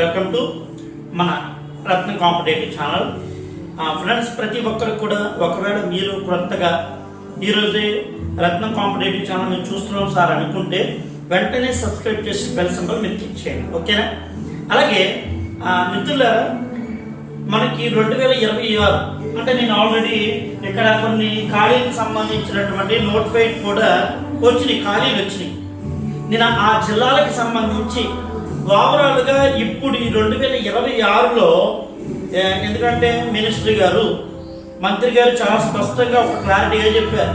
Welcome to మన రత్న competitive channel. Friends ప్రతి ఒక్కరికి కూడా ఒకవేళ మీరు కొత్తగా ఈరోజే రత్నం కాంపిటేటివ్ ఛానల్ మేము చూస్తున్నాం సార్ అనుకుంటే వెంటనే సబ్స్క్రైబ్ చేసి బెల్ సింబల్ మీరు క్లిక్ చేయండి. ఓకేనా? అలాగే మిత్రుల మనకి రెండు వేల ఇరవై ఆరు అంటే నేను ఆల్రెడీ ఇక్కడ కొన్ని ఖాళీలకు సంబంధించినటువంటి నోటిఫైడ్ కూడా వచ్చినాయి ఖాళీలు వచ్చినాయి. నేను ఆ జిల్లాలకు సంబంధించి ఓవరాల్గా ఇప్పుడు ఈ రెండు వేల ఇరవై ఆరులో ఎందుకంటే మినిస్టర్ గారు మంత్రి గారు చాలా స్పష్టంగా ఒక క్లారిటీగా చెప్పారు.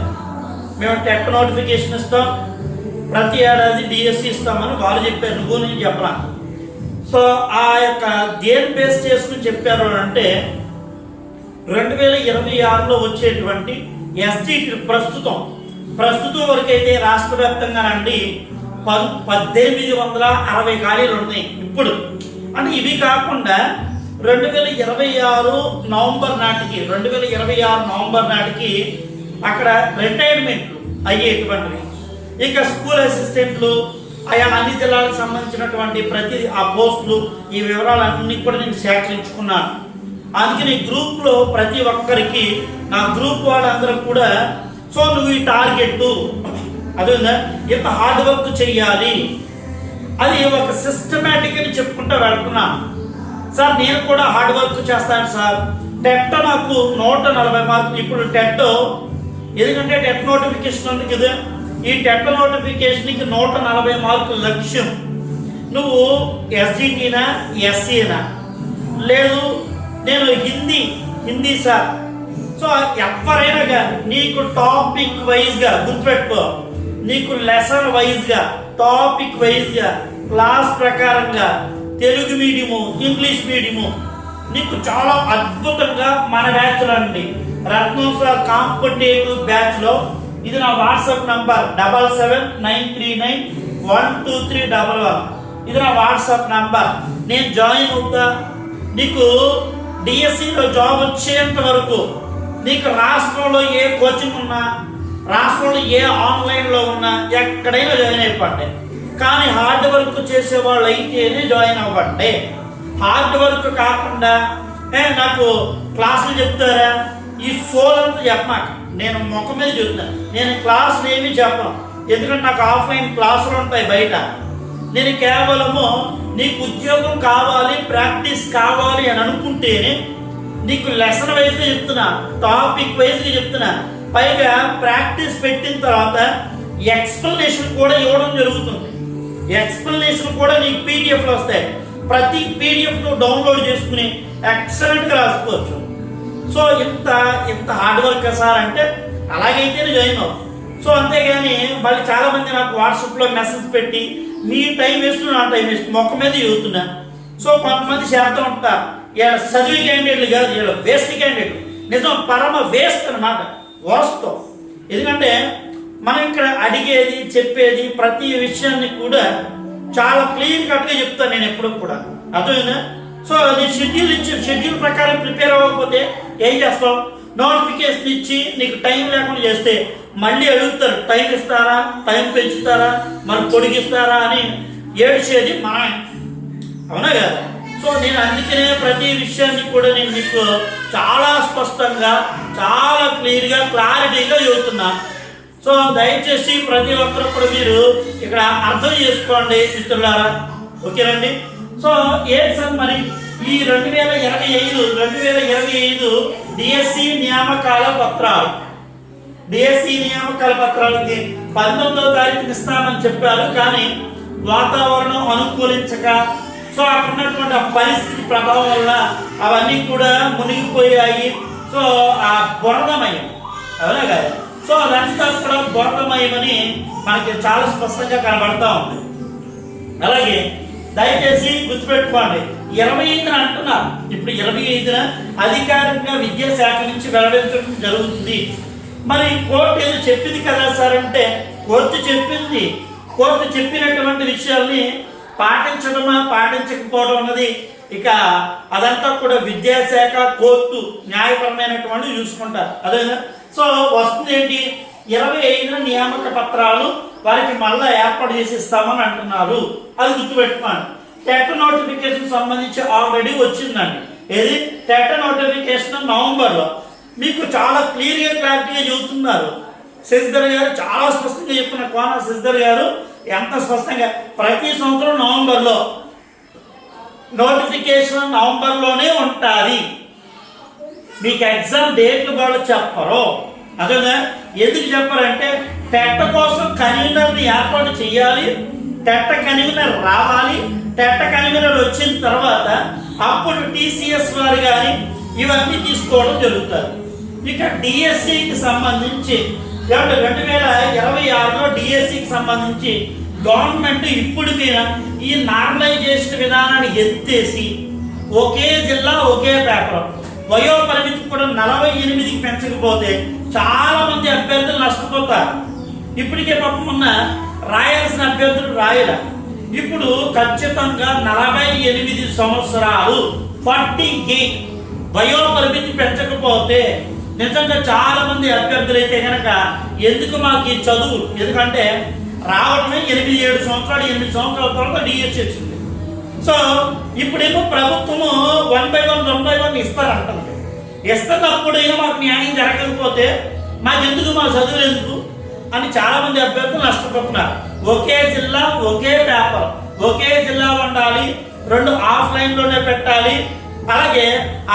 మేము టెక్ నోటిఫికేషన్ ఇస్తాం ప్రతి ఏడాది డిఎస్సి ఇస్తామని వాళ్ళు చెప్పారు. నువ్వు నేను చెప్పరా సో ఆ యొక్క దేని బేస్ చేసుకుని చెప్పారు అని అంటే రెండు వేల ఇరవై ఆరులో వచ్చేటువంటి ఎస్టీ ప్రస్తుతం ప్రస్తుతం వరకు అయితే రాష్ట్ర వ్యాప్తంగా అండి పద్దెనిమిది వందల అరవై ఖాళీలు ఉన్నాయి. ఇప్పుడు. అంటే ఇవి కాకుండా రెండు వేల ఇరవై ఆరు నవంబర్ నాటికి రెండు వేల ఇరవై ఆరు నవంబర్ నాటికి అక్కడ రిటైర్మెంట్లు అయ్యేటువంటివి. ఇక స్కూల్ అసిస్టెంట్లు ఆయా అన్ని జిల్లాలకు సంబంధించినటువంటి ప్రతి ఆ పోస్టులు ఈ వివరాలన్నీ కూడా నేను సేకరించుకున్నాను. అందుకని గ్రూప్లో ప్రతి ఒక్కరికి నా గ్రూప్ వాళ్ళందరూ కూడా సో నువ్వు ఈ టార్గెట్ అదేవిధంగా ఇంత హార్డ్ వర్క్ చెయ్యాలి అది ఒక సిస్టమేటిక్ అని చెప్పుకుంటూ వెళ్తున్నాను సార్ నేను కూడా హార్డ్ వర్క్ చేస్తాను సార్. టెట్ నాకు నూట నలభై మార్కులు ఇప్పుడు టెట్ ఎందుకంటే టెట్ నోటిఫికేషన్ ఉంది కదా. ఈ టెట్ నోటిఫికేషన్కి నూట నలభై మార్కుల లక్ష్యం. నువ్వు ఎస్జిటీనా ఎస్సీనా లేదు నేను హిందీ హిందీ సార్. సో ఎవరైనా కానీ నీకు టాపిక్ వైజ్గా గుర్తుపెట్టుకో. నీకు లెసన్ వైజ్గా టాపిక్ వైజ్గా క్లాస్ ప్రకారంగా తెలుగు మీడియము ఇంగ్లీష్ మీడియము నీకు చాలా అద్భుతంగా మన బ్యాచ్లో అండి. రత్నం సార్ కాంపిటేటివ్ బ్యాచ్లో ఇది నా WhatsApp number double seven nine three nine one two three double one. ఇది నా వాట్సాప్ నంబర్. నేను జాయిన్ అవుతా నీకు డిఎస్సిలో జాబ్ వచ్చేంత వరకు నీకు రాష్ట్రంలో ఏ కోచింగ్ ఉన్నా రాష్ట్రంలో ఏ ఆన్లైన్లో ఉన్నా ఎక్కడైనా జాయిన్ అయిపోండి. కానీ హార్డ్ వర్క్ చేసే వాళ్ళు అయితేనే జాయిన్ అవ్వండి. హార్డ్ వర్క్ కాకుండా నాకు క్లాసులు చెప్తారా? ఈ ఫోన్ అంతా చెప్పమాక. నేను ముఖం మీద చెప్తాను నేను క్లాసులు ఏమీ చెప్పను. ఎందుకంటే నాకు ఆఫ్లైన్ క్లాసులు ఉంటాయి బయట. నేను కేవలము నీకు ఉద్యోగం కావాలి ప్రాక్టీస్ కావాలి అని అనుకుంటేనే నీకు లెసన్ వైజ్గా చెప్తున్నా టాపిక్ వైజ్గా చెప్తున్నా పైగా ప్రాక్టీస్ పెట్టిన తర్వాత ఎక్స్ప్లెనేషన్ కూడా ఇవ్వడం జరుగుతుంది. ఎక్స్ప్లెనేషన్ కూడా నీకు పీడిఎఫ్లు వస్తాయి. ప్రతి పీడిఎఫ్ నువ్వు డౌన్లోడ్ చేసుకుని ఎక్సలెంట్గా రాసుకోవచ్చు. సో ఇంత ఇంత హార్డ్ వర్క్ సార్ అంటే అలాగైతేనే జాయిన్ అవ్వు. సో అంతేగాని మళ్ళీ చాలామంది నాకు వాట్సాప్లో మెసేజ్ పెట్టి మీ టైం వేస్ట్ నా టైం వేస్ట్ మొక్క మీద చదువుతున్నా సో కొంతమంది శాతం ఉంటారు. వీళ్ళ చదివి క్యాండిడేట్లు కాదు వీళ్ళ వేస్ట్ క్యాండిడేట్ నిజం పరమ వేస్ట్ అనమాట వాస్తవం ఎందుకంటే మనం ఇక్కడ అడిగేది చెప్పేది ప్రతి విషయాన్ని కూడా చాలా క్లియర్ కట్గా చెప్తాను నేను ఎప్పుడు కూడా. అర్థమైందా? సో అది షెడ్యూల్ ఇచ్చి షెడ్యూల్ ప్రకారం ప్రిపేర్ అవ్వకపోతే ఏం చేస్తాం? నోటిఫికేషన్ ఇచ్చి నీకు టైం లేకుండా చేస్తే మళ్ళీ అడుగుతారు టైం ఇస్తారా? టైం పెంచుతారా? మరి పొడిగిస్తారా? అని ఏడ్చేది మనమే. అవునా కదా? సో నేను అందుకనే ప్రతి విషయాన్ని కూడా నేను మీకు చాలా స్పష్టంగా చాలా క్లియర్గా క్లారిటీగా చెబుతున్నా. సో దయచేసి ప్రతి ఒక్కరు కూడా మీరు ఇక్కడ అర్థం చేసుకోండి మిత్రులారా. ఓకేనండి? సో ఏంటి సార్ మరి? ఈ రెండు వేల ఇరవై ఐదు రెండు వేల ఇరవై ఐదు డిఎస్సి నియామకాల పత్రాలు. డిఎస్సి నియామకాల పత్రాలకి పంతొమ్మిదవ తారీఖు ఇస్తామని చెప్పారు కానీ వాతావరణం అనుకూలించక సో అక్కడున్నటువంటి ఆ పరిస్థితి ప్రభావం వల్ల అవన్నీ కూడా మునిగిపోయాయి. సో ఆ బురదమయం. అవునా కదా సో అదంతా కూడా బురదమయమని మనకి చాలా స్పష్టంగా కనబడతా ఉంది. అలాగే దయచేసి గుర్తుపెట్టుకోండి. ఇరవై ఐదున అంటున్నారు. ఇప్పుడు ఇరవై ఐదున అధికారికంగా విద్యాశాఖ నుంచి వెల్లడించడం జరుగుతుంది. మరి కోర్టు ఏదో చెప్పింది కదా సార్ అంటే కోర్టు చెప్పింది. కోర్టు చెప్పినటువంటి విషయాల్ని పాటించడమా పాటించకపోవడం అన్నది ఇక అదంతా కూడా విద్యాశాఖ కోర్టు న్యాయపరమైనటువంటి చూసుకుంటారు. అదేనా? సో వస్తుంది ఏంటి ఇరవై ఐదున నియామక పత్రాలు వారికి మళ్ళా ఏర్పాటు చేసి ఇస్తామని అంటున్నారు. అది గుర్తుపెట్టుకోండి. టెట్ నోటిఫికేషన్ సంబంధించి ఆల్రెడీ వచ్చిందండి. ఏది? టెట్ నోటిఫికేషన్ నవంబర్లో. మీకు చాలా క్లియర్గా క్లారిటీగా చెబుతున్నారు. శశిధర్ గారు చాలా స్పష్టంగా చెప్తున్న కోన శశిధర్ గారు ఎంత స్పష్టంగా? ప్రతి సంవత్సరం నవంబర్లో నోటిఫికేషన్ నవంబర్లోనే ఉంటుంది. మీకు ఎగ్జామ్ డేట్లు వాళ్ళు చెప్పరు. అదేనా? ఎందుకు చెప్పారంటే టెట్ కోసం కన్వీనర్ని ఏర్పాటు చేయాలి టెట్ట కన్వీనర్ రావాలి టెట్ట కన్వీనర్ వచ్చిన తర్వాత అప్పుడు టీసీఎస్ వారు కానీ ఇవన్నీ తీసుకోవడం జరుగుతుంది. ఇక డిఎస్సికి సంబంధించి ఏమంటే రెండు వేల ఇరవై ఆరులో డిఎస్సికి సంబంధించి గవర్నమెంట్ ఇప్పటికీ ఈ నార్మలైజేషన్ విధానాన్ని ఎత్తేసి ఒకే జిల్లా ఒకే పేపర్. వయో పరిమితి కూడా నలభై ఎనిమిదికి పెంచకపోతే చాలా మంది అభ్యర్థులు నష్టపోతారు. ఇప్పటికే పాపం ఉన్న రాయాల్సిన అభ్యర్థులు రాయల. ఇప్పుడు ఖచ్చితంగా నలభై ఎనిమిది సంవత్సరాలు ఫార్టీ ఎయిట్ వయో పరిమితి పెంచకపోతే నిజంగా చాలా మంది అభ్యర్థులు అయితే కనుక ఎందుకు మాకు ఈ చదువు? ఎందుకంటే రావడమే ఎనిమిది ఏడు సంవత్సరాలు ఎనిమిది సంవత్సరాల తర్వాత డిఎస్సి వచ్చింది. సో ఇప్పుడేమో ప్రభుత్వము one by one one by one ఇస్తారంటుంది. ఇస్తున్నప్పుడు ఏమో మాకు న్యాయం జరగకపోతే మాకెందుకు మా చదువులు ఎందుకు? అని చాలామంది అభ్యర్థులు నష్టపోతున్నారు. ఒకే జిల్లా ఒకే పేపర్ ఒకే జిల్లా ఉండాలి రెండు ఆఫ్లైన్లోనే పెట్టాలి అలాగే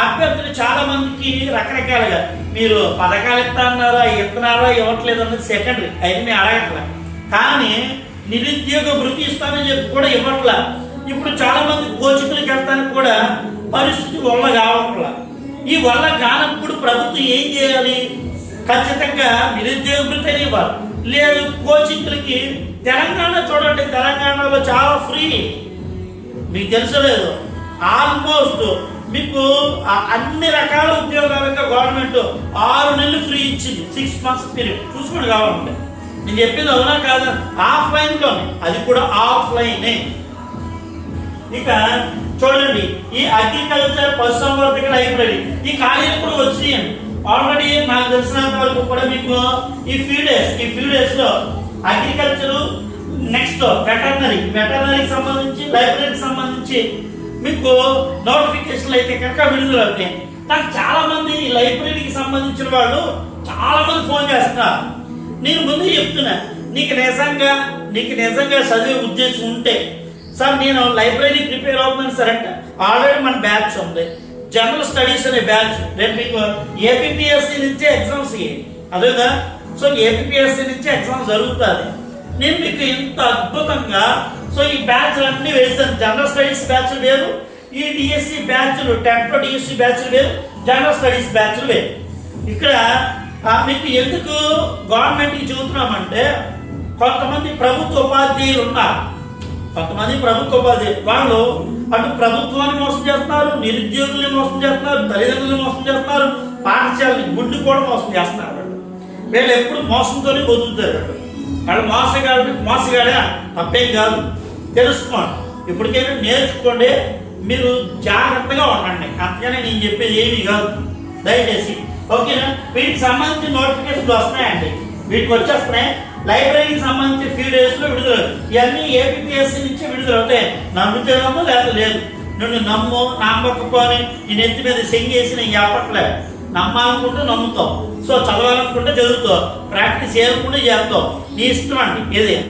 అభ్యర్థులు చాలా మందికి రకరకాలుగా మీరు పథకాలు ఇస్తా అన్నారా ఇస్తున్నారా ఇవ్వట్లేదు అన్నది సెకండరీ అయితే మేము అడగట్లే. కానీ నిరుద్యోగ వృత్తి ఇస్తానని చెప్పి కూడా ఇవ్వట్లా. ఇప్పుడు చాలా మంది కోచింగ్లకు వెళ్తానికి కూడా పరిస్థితి వల్ల కావట్లా. ఈ వల్ల కానప్పుడు ప్రభుత్వం ఏం చేయాలి? ఖచ్చితంగా నిరుద్యోగ వృత్తి ఇవ్వాలి. లేదు కోచింగ్లకి తెలంగాణ చూడండి తెలంగాణలో చాలా ఫ్రీ. మీకు తెలుసలేదు ఆల్మోస్ట్ మీకు అన్ని రకాల ఉద్యోగాలకు గవర్నమెంట్ ఆరు నెలలు ఫ్రీ ఇచ్చింది. సిక్స్ మంత్స్ పీరియడ్ చూసుకోండి కావాలంటే. నేను చెప్పింది అవునా కాదు? ఆఫ్లైన్లోనే అది కూడా ఆఫ్లైనే ఇక చూడండి ఈ అగ్రికల్చర్ పశుసంవర్ధక లైబ్రరీ ఈ ఖాళీలు కూడా వచ్చినాయండి. ఆల్రెడీ నాకు తెలిసినంత వరకు కూడా మీకు ఈ ఫ్యూ డేస్ ఈ ఫ్యూ డేస్లో నెక్స్ట్ వెటర్నరీ వెటర్నరీకి సంబంధించి లైబ్రరీకి సంబంధించి మీకు నోటిఫికేషన్లు అయితే కనుక విడుదల అవుతాయి. నాకు చాలా మంది లైబ్రరీకి సంబంధించిన వాళ్ళు చాలా మంది ఫోన్ చేస్తున్నారు. నేను ముందు చెప్తున్నా నీకు నిజంగా నీకు నిజంగా చదివే ఉద్దేశం ఉంటే సార్ నేను లైబ్రరీ ప్రిపేర్ అవుతున్నాను సార్ అంటే ఆల్రెడీ మన బ్యాచ్ ఉంది. జనరల్ స్టడీస్ అనే బ్యాచ్ రేపు మీకు ఏపీఎస్సి నుంచే ఎగ్జామ్స్ అదేగా సో ఏపీఎస్సి నుంచి ఎగ్జామ్ జరుగుతుంది. నేను మీకు ఇంత అద్భుతంగా సో ఈ బ్యాచ్లు అన్ని వేసాను జనరల్ స్టడీస్ బ్యాచ్లు వేరు. ఈ డిఎస్సి బ్యాచ్లు టెన్త్ డిఎస్సి బ్యాచ్లు వేరు. జనరల్ స్టడీస్ బ్యాచ్లు వేరు. ఇక్కడ మీకు ఎందుకు గవర్నమెంట్కి చెబుతున్నామంటే కొంతమంది ప్రభుత్వ ఉపాధ్యాయులు ఉన్నారు. కొంతమంది ప్రభుత్వ ఉపాధ్యాయులు. వాళ్ళు అటు ప్రభుత్వాన్ని మోసం చేస్తున్నారు నిరుద్యోగుల్ని మోసం చేస్తున్నారు తల్లిదండ్రులు మోసం చేస్తున్నారు పాఠశాలని గుండు కూడా మోసం చేస్తున్నారు వాళ్ళు. వీళ్ళు ఎప్పుడు మోసంతోనే బతుకుతారు వాళ్ళు. మోసగాడు మోసగాడే తప్పేం కాదు. తెలుసుకోండి. ఇప్పటికైనా నేర్చుకోండి. మీరు జాగ్రత్తగా ఉండండి. అంతగానే నేను చెప్పేది ఏమీ కాదు. దయచేసి. ఓకేనా? వీటికి సంబంధించిన నోటిఫికేషన్లు వస్తున్నాయండి వీటికి వచ్చేస్తున్నాయి. లైబ్రరీకి సంబంధించి ఫ్యూ డేస్లో విడుదల ఇవన్నీ ఏపీఎస్సీ నుంచి విడుదల అవుతాయి నమ్మితే లేదా లేదు. నువ్వు నమ్ము నమ్మకపోని నేను ఎత్తి మీద సెంగేసి నేను చెప్పట్లేదు నమ్మాలనుకుంటే నమ్ముతావు సో చదవాలనుకుంటే చదువుతావు ప్రాక్టీస్ చేయకుండా చేస్తావు నీ ఇష్టం అండి. ఇది